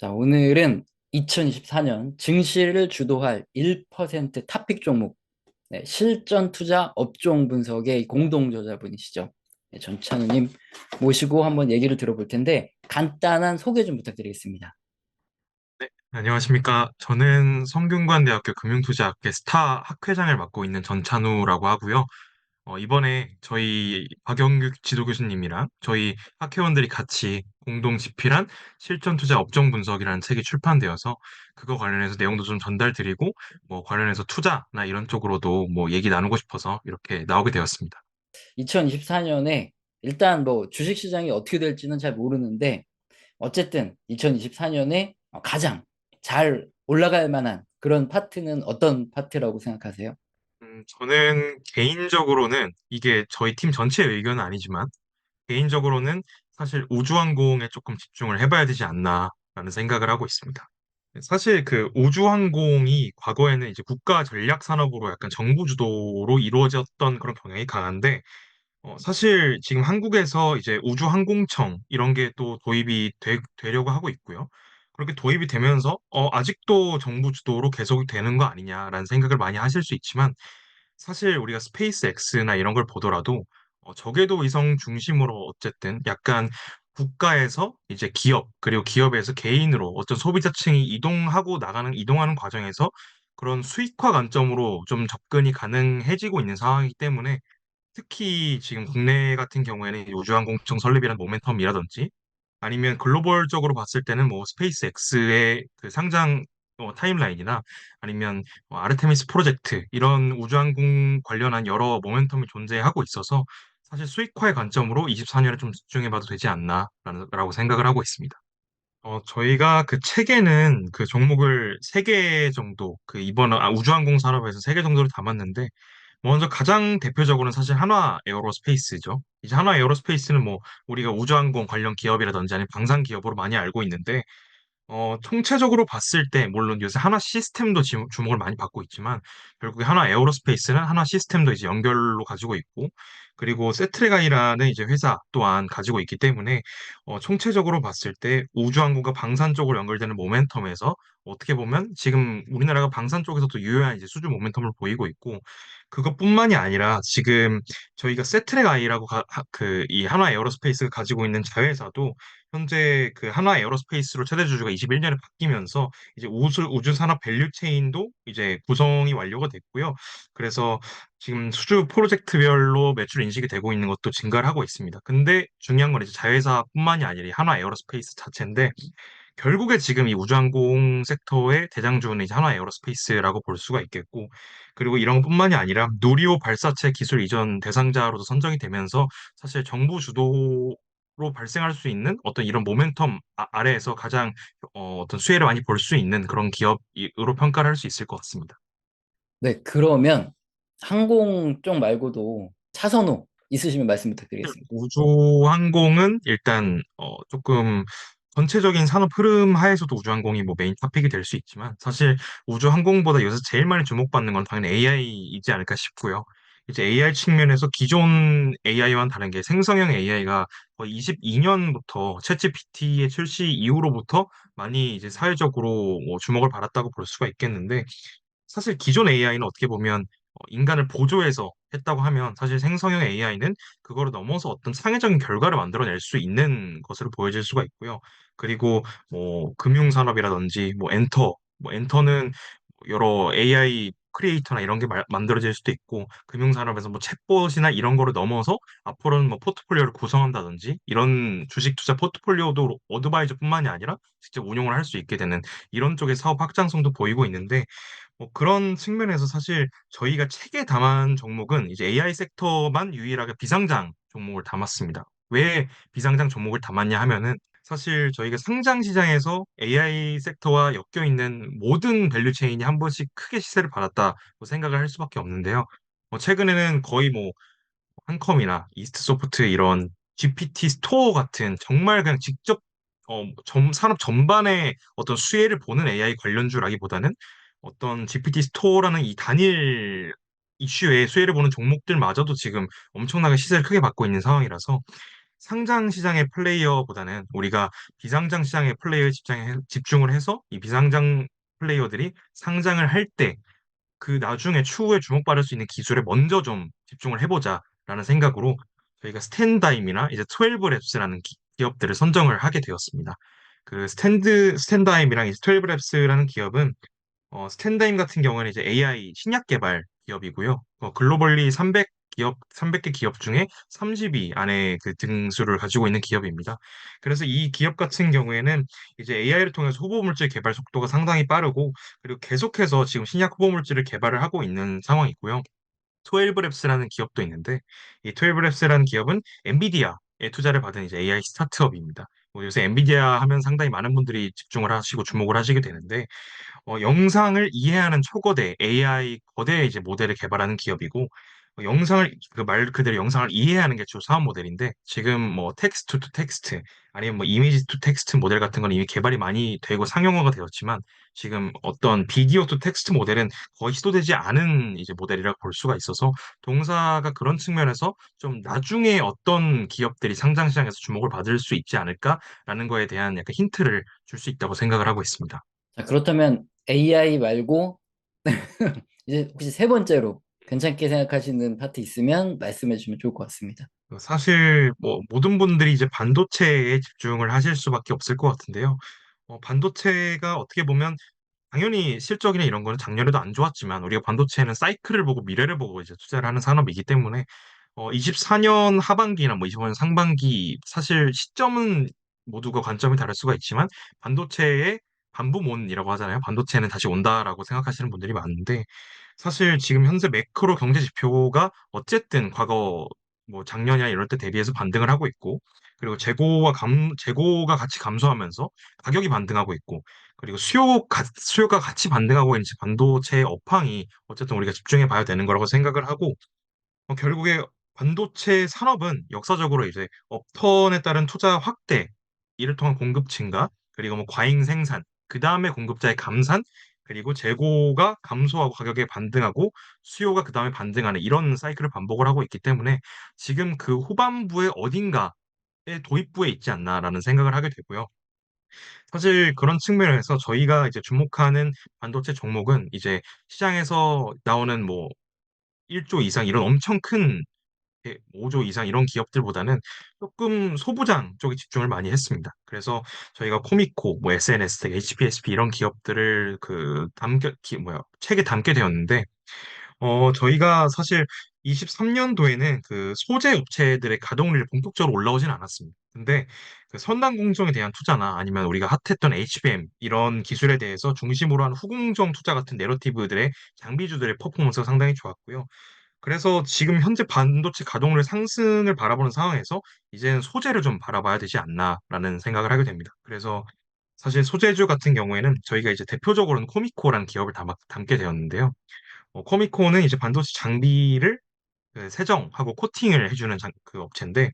자, 오늘은 2024년 증시를 주도할 1% 탑픽 종목, 네, 실전 투자 업종 분석의 공동 저자분이시죠. 네, 전찬우님 모시고 한번 얘기를 들어볼 텐데 간단한 소개 좀 부탁드리겠습니다. 네, 안녕하십니까. 저는 성균관대학교 금융투자학회 스타 학회장을 맡고 있는 전찬우라고 하고요. 어, 이번에 저희 박영규 지도교수님이랑 저희 학회원들이 같이 공동 집필한 실전투자 업종 분석이라는 책이 출판되어서 그거 관련해서 내용도 좀 전달드리고 뭐 관련해서 투자나 이런 쪽으로도 뭐 얘기 나누고 싶어서 이렇게 나오게 되었습니다. 2024년에 일단 뭐 주식시장이 어떻게 될지는 잘 모르는데 어쨌든 2024년에 가장 잘 올라갈 만한 그런 파트는 어떤 파트라고 생각하세요? 음, 저는 개인적으로는 이게 저희 팀 전체의 의견은 아니지만 개인적으로는 사실 우주항공에 조금 집중을 해봐야 되지 않나라는 생각을 하고 있습니다. 사실 그 우주항공이 과거에는 이제 국가 전략 산업으로 약간 정부 주도로 이루어졌던 그런 경향이 강한데, 어, 사실 지금 한국에서 이제 우주항공청 이런 게 또 도입이 되, 되려고 하고 있고요. 그렇게 도입이 되면서 어, 아직도 정부 주도로 계속 되는 거 아니냐라는 생각을 많이 하실 수 있지만 사실 우리가 스페이스 X나 이런 걸 보더라도 어, 저궤도 위성 중심으로 어쨌든 약간 국가에서 이제 기업 그리고 기업에서 개인으로 어떤 소비자층이 이동하고 나가는 이동하는 과정에서 그런 수익화 관점으로 좀 접근이 가능해지고 있는 상황이기 때문에 특히 지금 국내 같은 경우에는 우주항공청 설립이라는 모멘텀이라든지 아니면 글로벌적으로 봤을 때는 뭐 스페이스 X의 그 상장 어, 타임라인이나 아니면 뭐 아르테미스 프로젝트 이런 우주항공 관련한 여러 모멘텀이 존재하고 있어서 사실 수익화의 관점으로 24년에 좀 집중해봐도 되지 않나라는 라고 생각을 하고 있습니다. 어, 저희가 그 책에는 그 종목을 세개 정도, 그 이번 아, 우주항공 산업에서 세개 정도를 담았는데, 먼저 가장 대표적으로는 사실 한화 에어로스페이스죠. 이제 한화 에어로스페이스는 뭐 우리가 우주항공 관련 기업이라든지 아니면 방산 기업으로 많이 알고 있는데, 어, 총체적으로 봤을 때, 물론 요새 하나 시스템도 지- 주목을 많이 받고 있지만, 결국에 하나 에어로스페이스는 하나 시스템도 이제 연결로 가지고 있고, 그리고 세트레가이라는 이제 회사 또한 가지고 있기 때문에, 어, 총체적으로 봤을 때 우주항공과 방산 쪽으로 연결되는 모멘텀에서 어떻게 보면 지금 우리나라가 방산 쪽에서도 유효한 이제 수주 모멘텀을 보이고 있고, 그것뿐만이 아니라 지금 저희가 세트레가이라고 그이 한화 에어로스페이스가 가지고 있는 자회사도 현재 그 한화 에어로스페이스로 최대 주주가 21년에 바뀌면서 이제 우주 우주 산업 밸류 체인도 이제 구성이 완료가 됐고요. 그래서 지금 수주 프로젝트별로 매출 인식이 되고 있는 것도 증가를 하고 있습니다. 근데 중요한 건 이제 자회사뿐만이 아니라 이 한화 에어로스페이스 자체인데 결국에 지금 이 우주항공 섹터의 대장주는 이제 한화 에어로스페이스라고 볼 수가 있겠고, 그리고 이런 것뿐만이 아니라 누리호 발사체 기술 이전 대상자로도 선정이 되면서 사실 정부 주도 로 발생할 수 있는 어떤 이런 모멘텀 아, 아래에서 가장 어, 어떤 수혜를 많이 볼 수 있는 그런 기업으로 평가를 할 수 있을 것 같습니다. 네, 그러면 항공 쪽 말고도 차선호 있으시면 말씀 부탁드리겠습니다. 우주항공은 일단 어, 조금 전체적인 산업 흐름 하에서도 우주항공이 뭐 메인 토픽이 될 수 있지만 사실 우주항공보다 요새 제일 많이 주목받는 건 당연히 AI이지 않을까 싶고요. 이제 AI 측면에서 기존 AI와는 다른 게 생성형 AI가 거의 22년부터 챗GPT의 출시 이후로부터 많이 이제 사회적으로 뭐 주목을 받았다고 볼 수가 있겠는데 사실 기존 AI는 어떻게 보면 어, 인간을 보조해서 했다고 하면 사실 생성형 AI는 그거를 넘어서 어떤 창의적인 결과를 만들어낼 수 있는 것으로 보여질 수가 있고요. 그리고 뭐 금융산업이라든지 뭐 엔터, 뭐 엔터는 여러 AI 크리에이터나 이런 게 마- 만들어질 수도 있고 금융산업에서 뭐 챗봇이나 이런 거를 넘어서 앞으로는 뭐 포트폴리오를 구성한다든지 이런 주식 투자 포트폴리오도 어드바이저뿐만이 아니라 직접 운용을 할 수 있게 되는 이런 쪽의 사업 확장성도 보이고 있는데 뭐 그런 측면에서 사실 저희가 책에 담은 종목은 이제 AI 섹터만 유일하게 비상장 종목을 담았습니다. 왜 비상장 종목을 담았냐 하면은 사실 저희가 상장 시장에서 AI 섹터와 엮여 있는 모든 밸류 체인이 한 번씩 크게 시세를 받았다고 생각을 할 수밖에 없는데요. 뭐 최근에는 거의 뭐 한컴이나 이스트소프트 이런 GPT 스토어 같은 정말 그냥 직접 어, 전- 산업 전반에 어떤 수혜를 보는 AI 관련주라기보다는 어떤 GPT 스토어라는 이 단일 이슈에 수혜를 보는 종목들마저도 지금 엄청나게 시세를 크게 받고 있는 상황이라서 상장 시장의 플레이어보다는 우리가 비상장 시장의 플레이어에 집중해, 집중을 해서 이 비상장 플레이어들이 상장을 할 때 그 나중에 추후에 주목받을 수 있는 기술에 먼저 좀 집중을 해보자라는 생각으로 저희가 스탠다임이나 이제 12랩스라는 기업들을 선정을 하게 되었습니다. 그 스탠드 스탠다임이랑 이제 12랩스라는 기업은 어, 스탠다임 같은 경우는 이제 AI 신약 개발 기업이고요. 어, 글로벌리 300 기업, 300개 기업 중에 30위 안에 그 등수를 가지고 있는 기업입니다. 그래서 이 기업 같은 경우에는 이제 AI를 통해서 후보 물질 개발 속도가 상당히 빠르고 그리고 계속해서 지금 신약 후보 물질을 개발을 하고 있는 상황이고요. 12랩스라는 기업도 있는데 이 12랩스라는 기업은 엔비디아에 투자를 받은 이제 AI 스타트업입니다. 뭐 요새 엔비디아 하면 상당히 많은 분들이 집중을 하시고 주목을 하시게 되는데 어, 영상을 이해하는 초거대 AI 거대 이제 모델을 개발하는 기업이고 어, 영상을 그 말 그대로 영상을 이해하는 게 주 사업 모델인데 지금 뭐 텍스트 투 텍스트 아니면 뭐 이미지 투 텍스트 모델 같은 건 이미 개발이 많이 되고 상용화가 되었지만 지금 어떤 비디오 투 텍스트 모델은 거의 시도되지 않은 이제 모델이라고 볼 수가 있어서 동사가 그런 측면에서 좀 나중에 어떤 기업들이 상장 시장에서 주목을 받을 수 있지 않을까라는 거에 대한 약간 힌트를 줄 수 있다고 생각을 하고 있습니다. 자, 그렇다면 AI 말고 이제 혹시 세 번째로 괜찮게 생각하시는 파트 있으면 말씀해 주시면 좋을 것 같습니다. 사실 뭐 모든 분들이 이제 반도체에 집중을 하실 수밖에 없을 것 같은데요. 어, 반도체가 어떻게 보면 당연히 실적이나 이런 거는 작년에도 안 좋았지만 우리가 반도체는 사이클을 보고 미래를 보고 이제 투자를 하는 산업이기 때문에 어, 24년 하반기나 뭐 25년 상반기 사실 시점은 모두가 관점이 다를 수가 있지만 반도체의 반부몬이라고 하잖아요. 반도체는 다시 온다라고 생각하시는 분들이 많은데 사실 지금 현재 매크로 경제 지표가 어쨌든 과거 뭐 작년이나 이럴 때 대비해서 반등을 하고 있고 그리고 재고와 감 재고가 같이 감소하면서 가격이 반등하고 있고 그리고 수요 가, 수요가 같이 반등하고 있는 반도체의 업황이 어쨌든 우리가 집중해 봐야 되는 거라고 생각을 하고 어, 결국에 반도체 산업은 역사적으로 이제 업턴에 따른 투자 확대, 이를 통한 공급 증가, 그리고 뭐 과잉 생산, 그 다음에 공급자의 감산, 그리고 재고가 감소하고 가격에 반등하고 수요가 그 다음에 반등하는 이런 사이클을 반복을 하고 있기 때문에 지금 그 후반부의 어딘가에 도입부에 있지 않나라는 생각을 하게 되고요. 사실 그런 측면에서 저희가 이제 주목하는 반도체 종목은 이제 시장에서 나오는 뭐 1조 이상 이런 엄청 큰 5조 이상 이런 기업들보다는 조금 소부장 쪽에 집중을 많이 했습니다. 그래서 저희가 코미코, 뭐 SNS, HPSP 이런 기업들을 그 담겨 기, 뭐야 책에 담게 되었는데 어 저희가 사실 23년도에는 그 소재 업체들의 가동률이 본격적으로 올라오진 않았습니다. 근데 그 선단 공정에 대한 투자나 아니면 우리가 핫했던 HBM 이런 기술에 대해서 중심으로 한 후공정 투자 같은 내러티브들의 장비주들의 퍼포먼스가 상당히 좋았고요. 그래서 지금 현재 반도체 가동률 상승을 바라보는 상황에서 이제는 소재를 좀 바라봐야 되지 않나라는 생각을 하게 됩니다. 그래서 사실 소재주 같은 경우에는 저희가 이제 대표적으로는 코미코라는 기업을 담, 담게 되었는데요. 어, 코미코는 이제 반도체 장비를 그 세정하고 코팅을 해주는 장- 그 업체인데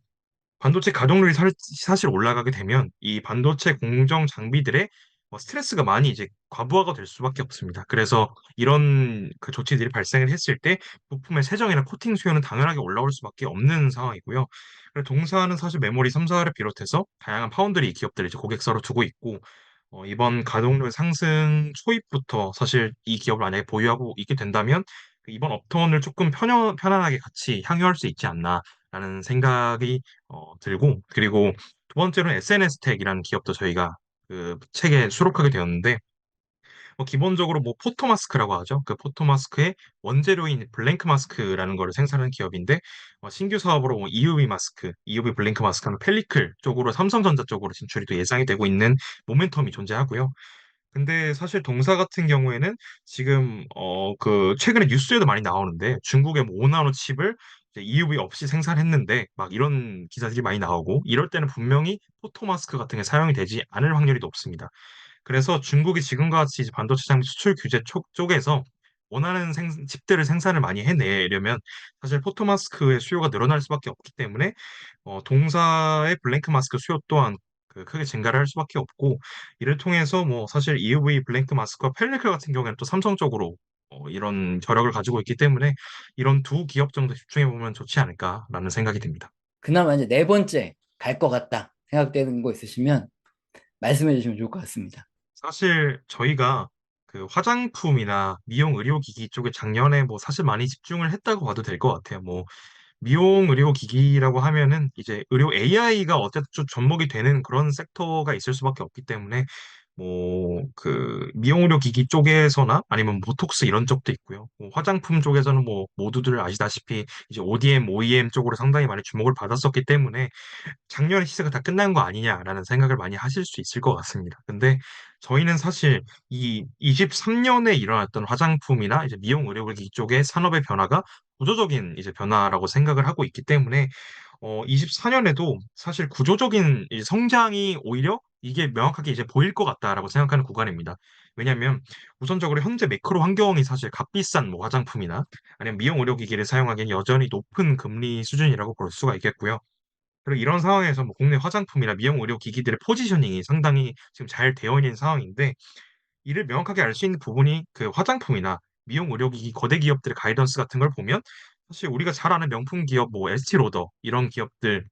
반도체 가동률이 살- 사실 올라가게 되면 이 반도체 공정 장비들의 어, 스트레스가 많이 이제 과부하가 될 수밖에 없습니다. 그래서 이런 그 조치들이 발생을 했을 때 부품의 세정이나 코팅 수요는 당연하게 올라올 수밖에 없는 상황이고요. 동사는 사실 메모리 3사를 비롯해서 다양한 파운드리 기업들을 이제 고객사로 두고 있고 어, 이번 가동률 상승 초입부터 사실 이 기업을 만약에 보유하고 있게 된다면 그 이번 업턴을 조금 편여, 편안하게 같이 향유할 수 있지 않나라는 생각이 어, 들고 그리고 두 번째로는 SNS텍이라는 기업도 저희가 그 책에 수록하게 되었는데 뭐 기본적으로 뭐 포토 마스크라고 하죠. 그 포토 마스크의 원재료인 블랭크 마스크라는 거를 생산하는 기업인데 어, 신규 사업으로 뭐 EUV 마스크, EUV 블랭크 마스크는 펠리클 쪽으로 삼성전자 쪽으로 진출이 또 예상이 되고 있는 모멘텀이 존재하고요. 근데 사실 동사 같은 경우에는 지금 어 그 최근에 뉴스에도 많이 나오는데 중국의 뭐 5나노 칩을 EUV 없이 생산했는데 막 이런 기사들이 많이 나오고 이럴 때는 분명히 포토 마스크 같은 게 사용이 되지 않을 확률이 높습니다. 그래서 중국이 지금과 같이 반도체 장비 수출 규제 쪽, 쪽에서 원하는 생, 칩들을 생산을 많이 해내려면 사실 포토 마스크의 수요가 늘어날 수밖에 없기 때문에 어, 동사의 블랭크 마스크 수요 또한 그 크게 증가를 할 수밖에 없고 이를 통해서 뭐 사실 EUV 블랭크 마스크와 펠리클 같은 경우에는 또 삼성 쪽으로 어, 이런 저력을 가지고 있기 때문에 이런 두 기업 정도 집중해 보면 좋지 않을까라는 생각이 듭니다. 그나마 이제 네 번째 갈 것 같다 생각되는 거 있으시면 말씀해 주시면 좋을 것 같습니다. 사실 저희가 그 화장품이나 미용 의료기기 쪽에 작년에 뭐 사실 많이 집중을 했다고 봐도 될 것 같아요. 뭐 미용 의료기기라고 하면은 이제 의료 AI가 어쨌든 좀 접목이 되는 그런 섹터가 있을 수밖에 없기 때문에 뭐 그 미용 의료 기기 쪽에서나 아니면 보톡스 이런 쪽도 있고요. 뭐 화장품 쪽에서는 뭐 모두들 아시다시피 이제 ODM, OEM 쪽으로 상당히 많이 주목을 받았었기 때문에 작년에 시세가 다 끝난 거 아니냐라는 생각을 많이 하실 수 있을 것 같습니다. 근데 저희는 사실 이 23년에 일어났던 화장품이나 이제 미용 의료기기 쪽의 산업의 변화가 구조적인 이제 변화라고 생각을 하고 있기 때문에 어 24년에도 사실 구조적인 이 성장이 오히려 이게 명확하게 이제 보일 것 같다라고 생각하는 구간입니다. 왜냐하면 우선적으로 현재 매크로 환경이 사실 값비싼 뭐 화장품이나 아니면 미용 의료기기를 사용하기엔 여전히 높은 금리 수준이라고 볼 수가 있겠고요. 그리고 이런 상황에서 뭐 국내 화장품이나 미용 의료 기기들의 포지셔닝이 상당히 지금 잘 되어 있는 상황인데 이를 명확하게 알 수 있는 부분이 그 화장품이나 미용 의료기기 거대 기업들의 가이던스 같은 걸 보면 사실 우리가 잘 아는 명품 기업 뭐 에스티로더 이런 기업들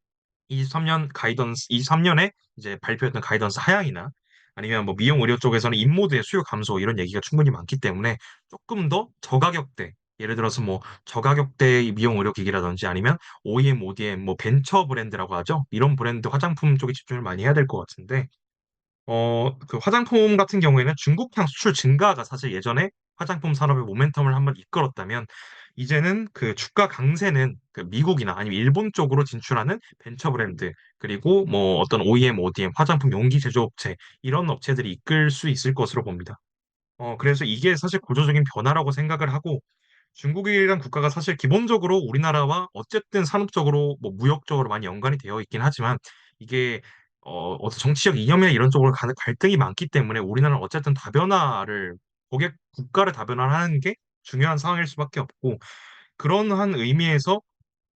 23년 가이던스 23년에 이제 발표했던 가이던스 하향이나 아니면 뭐 미용 의료 쪽에서는 인모드의 수요 감소 이런 얘기가 충분히 많기 때문에 조금 더 저가격대 예를 들어서 뭐 저가격대 미용 의료 기기라든지 아니면 OEM, ODM 뭐 벤처 브랜드라고 하죠. 이런 브랜드 화장품 쪽에 집중을 많이 해야 될 것 같은데 어, 그 화장품 같은 경우에는 중국향 수출 증가가 사실 예전에 화장품 산업의 모멘텀을 한번 이끌었다면 이제는 그 주가 강세는 그 미국이나 아니면 일본 쪽으로 진출하는 벤처 브랜드 그리고 뭐 어떤 OEM, ODM 화장품 용기 제조업체 이런 업체들이 이끌 수 있을 것으로 봅니다. 어, 그래서 이게 사실 구조적인 변화라고 생각을 하고 중국이란 국가가 사실 기본적으로 우리나라와 어쨌든 산업적으로 뭐 무역적으로 많이 연관이 되어 있긴 하지만 이게 어, 어떤 정치적 이념이나 이런 쪽으로 가는 갈등이 많기 때문에 우리나라는 어쨌든 다변화를 고객 국가를 다변화하는 게 중요한 상황일 수밖에 없고 그런 한 의미에서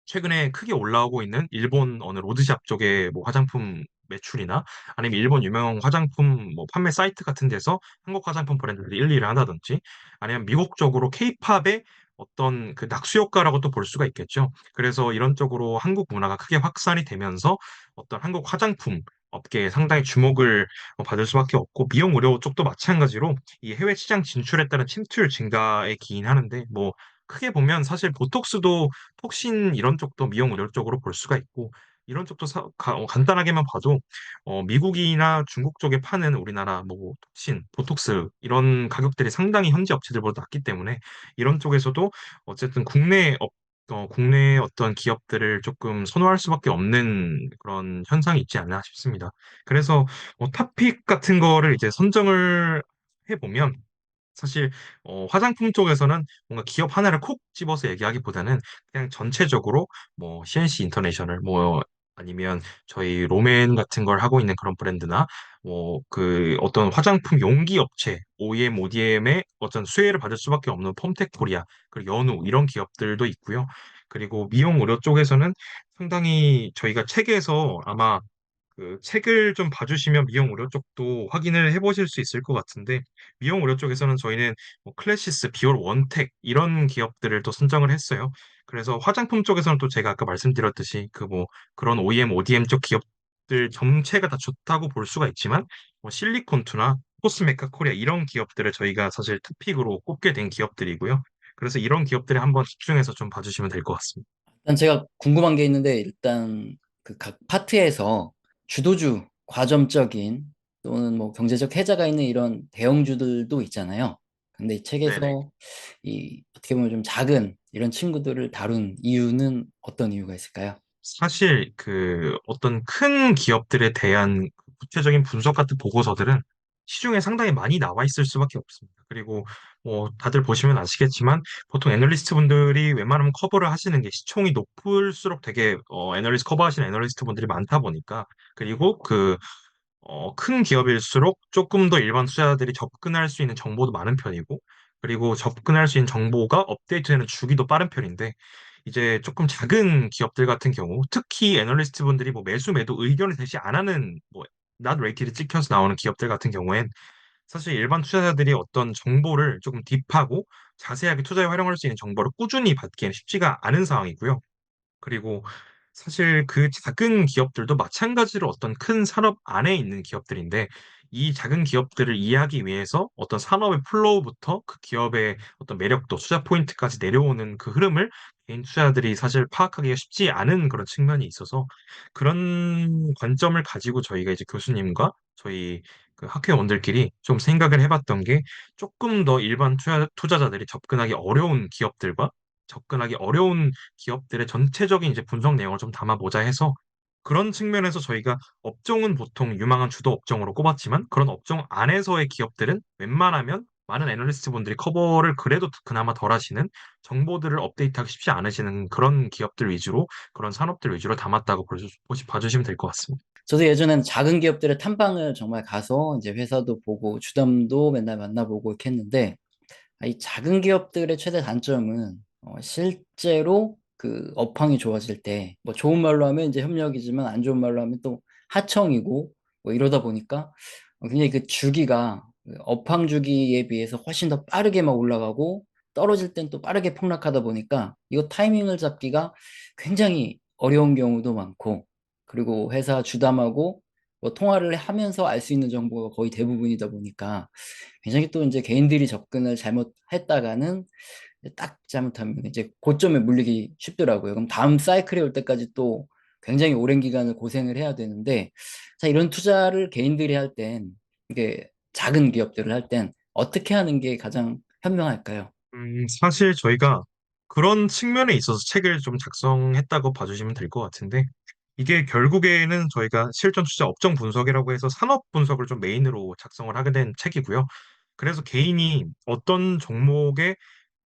최근에 크게 올라오고 있는 일본 어느 로드샵 쪽의 뭐 화장품 매출이나 아니면 일본 유명 화장품 뭐 판매 사이트 같은 데서 한국 화장품 브랜드들이 1, 2를 한다든지 아니면 미국 쪽으로 케이팝의 어떤 그 낙수 효과라고 또 볼 수가 있겠죠. 그래서 이런 쪽으로 한국 문화가 크게 확산이 되면서 어떤 한국 화장품 업계에 상당히 주목을 받을 수밖에 없고 미용 의료 쪽도 마찬가지로 이 해외 시장 진출에 따른 침투율 증가에 기인하는데 뭐 크게 보면 사실 보톡스도 톡신 이런 쪽도 미용 의료 쪽으로 볼 수가 있고 이런 쪽도 사- 가- 어, 간단하게만 봐도 어, 미국이나 중국 쪽에 파는 우리나라 뭐 톡신, 보톡스 이런 가격들이 상당히 현지 업체들보다 낮기 때문에 이런 쪽에서도 어쨌든 국내 업 어, 국내 어떤 기업들을 조금 선호할 수밖에 없는 그런 현상이 있지 않나 싶습니다. 그래서 뭐 탑픽 같은 거를 이제 선정을 해보면 사실 어, 화장품 쪽에서는 뭔가 기업 하나를 콕 집어서 얘기하기보다는 그냥 전체적으로 뭐 CNC 인터내셔널 뭐 아니면 저희 로맨 같은 걸 하고 있는 그런 브랜드나 뭐 그 어떤 화장품 용기 업체 OEM, ODM의 어떤 수혜를 받을 수밖에 없는 폼텍 코리아 그리고 연우 이런 기업들도 있고요. 그리고 미용 의료 쪽에서는 상당히 저희가 책에서 아마 그 책을 좀 봐주시면 미용 의료 쪽도 확인을 해보실 수 있을 것 같은데 미용 의료 쪽에서는 저희는 뭐 클래시스, 비올, 원텍 이런 기업들을 또 선정을 했어요. 그래서 화장품 쪽에서는 또 제가 아까 말씀드렸듯이 그 뭐 그런 OEM, ODM 쪽 기업들 전체가 다 좋다고 볼 수가 있지만 뭐 실리콘투나 코스메카 코리아 이런 기업들을 저희가 사실 투픽으로 꼽게 된 기업들이고요. 그래서 이런 기업들에 한번 집중해서 좀 봐주시면 될 것 같습니다. 일단 제가 궁금한 게 있는데 일단 그 각 파트에서 주도주, 과점적인 또는 뭐 경제적 해자가 있는 이런 대형주들도 있잖아요. 근데 이 네네. 책에서 이 어떻게 보면 좀 작은 이런 친구들을 다룬 이유는 어떤 이유가 있을까요? 사실 그 어떤 큰 기업들에 대한 구체적인 분석 같은 보고서들은 시중에 상당히 많이 나와 있을 수밖에 없습니다. 그리고 뭐 다들 보시면 아시겠지만 보통 애널리스트 분들이 웬만하면 커버를 하시는 게 시총이 높을수록 되게 어, 애널리스트 커버하시는 애널리스트 분들이 많다 보니까 그리고 그 어, 큰 기업일수록 조금 더 일반 투자자들이 접근할 수 있는 정보도 많은 편이고, 그리고 접근할 수 있는 정보가 업데이트되는 주기도 빠른 편인데, 이제 조금 작은 기업들 같은 경우, 특히 애널리스트 분들이 뭐 매수 매도 의견을 대시 안 하는 뭐 not rated 찍혀서 나오는 기업들 같은 경우엔 사실 일반 투자자들이 어떤 정보를 조금 딥하고 자세하게 투자에 활용할 수 있는 정보를 꾸준히 받기에는 쉽지가 않은 상황이고요. 그리고 사실 그 작은 기업들도 마찬가지로 어떤 큰 산업 안에 있는 기업들인데 이 작은 기업들을 이해하기 위해서 어떤 산업의 플로우부터 그 기업의 어떤 매력도, 투자 포인트까지 내려오는 그 흐름을 개인 투자자들이 사실 파악하기가 쉽지 않은 그런 측면이 있어서 그런 관점을 가지고 저희가 이제 교수님과 저희 그 학회원들끼리 좀 생각을 해봤던 게 조금 더 일반 투자, 투자자들이 접근하기 어려운 기업들과 접근하기 어려운 기업들의 전체적인 이제 분석 내용을 좀 담아보자 해서 그런 측면에서 저희가 업종은 보통 유망한 주도 업종으로 꼽았지만 그런 업종 안에서의 기업들은 웬만하면 많은 애널리스트 분들이 커버를 그래도 그나마 덜 하시는 정보들을 업데이트하기 쉽지 않으시는 그런 기업들 위주로 그런 산업들 위주로 담았다고 보시, 봐주시면 될 것 같습니다. 저도 예전에는 작은 기업들의 탐방을 정말 가서 이제 회사도 보고 주담도 맨날 만나보고 이렇게 했는데 아, 이 작은 기업들의 최대 단점은 어, 실제로 그 업황이 좋아질 때 뭐 좋은 말로 하면 이제 협력이지만 안 좋은 말로 하면 또 하청이고 뭐 이러다 보니까 어, 굉장히 그 주기가 그 업황 주기에 비해서 훨씬 더 빠르게 막 올라가고 떨어질 땐 또 빠르게 폭락하다 보니까 이거 타이밍을 잡기가 굉장히 어려운 경우도 많고 그리고 회사 주담하고 뭐 통화를 하면서 알 수 있는 정보가 거의 대부분이다 보니까 굉장히 또 이제 개인들이 접근을 잘못했다가는 딱 잘못하면 이제 고점에 물리기 쉽더라고요. 그럼 다음 사이클이 올 때까지 또 굉장히 오랜 기간을 고생을 해야 되는데, 자, 이런 투자를 개인들이 할 땐, 이게 작은 기업들을 할 땐 어떻게 하는 게 가장 현명할까요? 음, 사실 저희가 그런 측면에 있어서 책을 좀 작성했다고 봐주시면 될 것 같은데, 이게 결국에는 저희가 실전 투자 업종 분석이라고 해서 산업 분석을 좀 메인으로 작성을 하게 된 책이고요. 그래서 개인이 어떤 종목에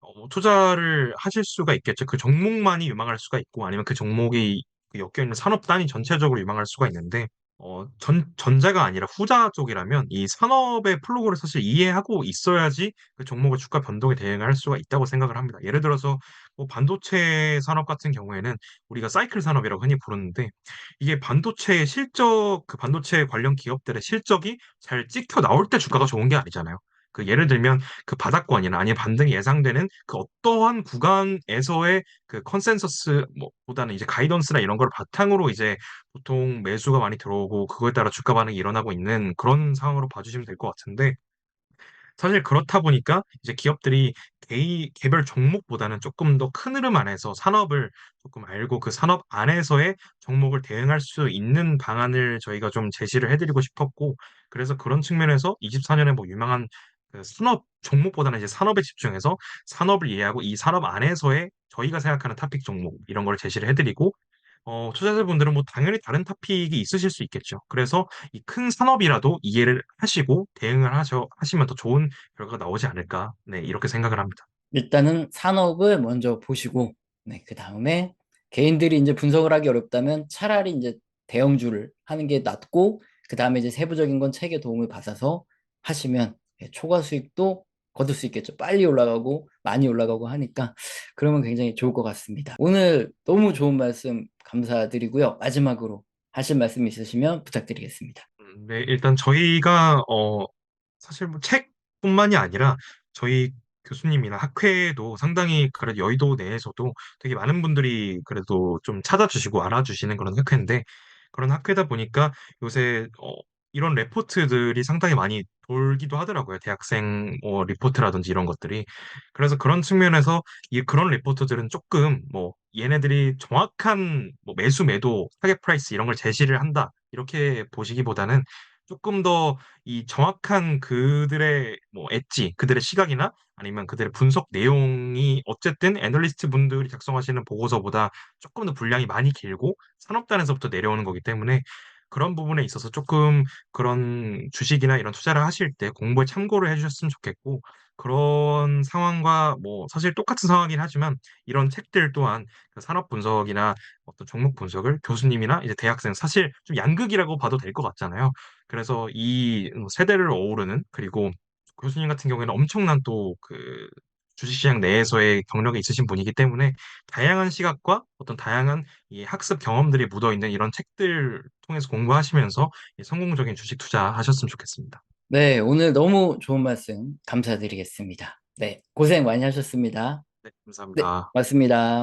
어, 투자를 하실 수가 있겠죠. 그 종목만이 유망할 수가 있고 아니면 그 종목이 그 엮여 있는 산업 단위 전체적으로 유망할 수가 있는데 어, 전, 전자가 아니라 후자 쪽이라면 이 산업의 플로그를 사실 이해하고 있어야지 그 종목의 주가 변동에 대응할 수가 있다고 생각을 합니다. 예를 들어서 뭐 반도체 산업 같은 경우에는 우리가 사이클 산업이라고 흔히 부르는데 이게 반도체의 실적, 그 반도체 관련 기업들의 실적이 잘 찍혀 나올 때 주가가 좋은 게 아니잖아요. 그 예를 들면 그 바닥권이나 아니면 반등이 예상되는 그 어떠한 구간에서의 그 컨센서스 뭐 보다는 이제 가이던스나 이런 걸 바탕으로 이제 보통 매수가 많이 들어오고 그거에 따라 주가 반응이 일어나고 있는 그런 상황으로 봐주시면 될 것 같은데 사실 그렇다 보니까 이제 기업들이 개, 개별 종목보다는 조금 더 큰 흐름 안에서 산업을 조금 알고 그 산업 안에서의 종목을 대응할 수 있는 방안을 저희가 좀 제시를 해드리고 싶었고 그래서 그런 측면에서 24년에 뭐 유망한 그 산업 종목보다는 이제 산업에 집중해서 산업을 이해하고 이 산업 안에서의 저희가 생각하는 타픽 종목 이런 걸 제시를 해드리고 어, 투자자분들은 뭐 당연히 다른 토픽이 있으실 수 있겠죠. 그래서 이 큰 산업이라도 이해를 하시고 대응을 하셔, 하시면 더 좋은 결과가 나오지 않을까. 네, 이렇게 생각을 합니다. 일단은 산업을 먼저 보시고, 네, 그 다음에 개인들이 이제 분석을 하기 어렵다면 차라리 이제 대형주를 하는 게 낫고, 그 다음에 이제 세부적인 건 책의 도움을 받아서 하시면 예, 초과 수익도 거둘 수 있겠죠. 빨리 올라가고 많이 올라가고 하니까 그러면 굉장히 좋을 것 같습니다. 오늘 너무 좋은 말씀 감사드리고요. 마지막으로 하실 말씀 있으시면 부탁드리겠습니다. 음, 네, 일단 저희가 어, 사실 뭐 책뿐만이 아니라 저희 교수님이나 학회도 상당히 그래도 여의도 내에서도 되게 많은 분들이 그래도 좀 찾아주시고 알아주시는 그런 학회인데 그런 학회다 보니까 요새 어, 이런 레포트들이 상당히 많이 돌기도 하더라고요. 대학생 뭐 리포트라든지 이런 것들이. 그래서 그런 측면에서 이 그런 리포트들은 조금 뭐 얘네들이 정확한 뭐 매수 매도 타겟 프라이스 이런 걸 제시를 한다. 이렇게 보시기보다는 조금 더 이 정확한 그들의 뭐 엣지, 그들의 시각이나 아니면 그들의 분석 내용이 어쨌든 애널리스트 분들이 작성하시는 보고서보다 조금 더 분량이 많이 길고 산업단에서부터 내려오는 거기 때문에 그런 부분에 있어서 조금 그런 주식이나 이런 투자를 하실 때 공부에 참고를 해주셨으면 좋겠고 그런 상황과 뭐 사실 똑같은 상황이긴 하지만 이런 책들 또한 그 산업 분석이나 어떤 종목 분석을 교수님이나 이제 대학생 사실 좀 양극이라고 봐도 될 것 같잖아요. 그래서 이 세대를 어우르는 그리고 교수님 같은 경우에는 엄청난 또 그 주식시장 내에서의 경력이 있으신 분이기 때문에 다양한 시각과 어떤 다양한 이 학습 경험들이 묻어 있는 이런 책들 통해서 공부하시면서 이 성공적인 주식 투자하셨으면 좋겠습니다. 네, 오늘 너무 좋은 말씀 감사드리겠습니다. 네, 고생 많이 하셨습니다. 네, 네, 감사합니다. 맞습니다.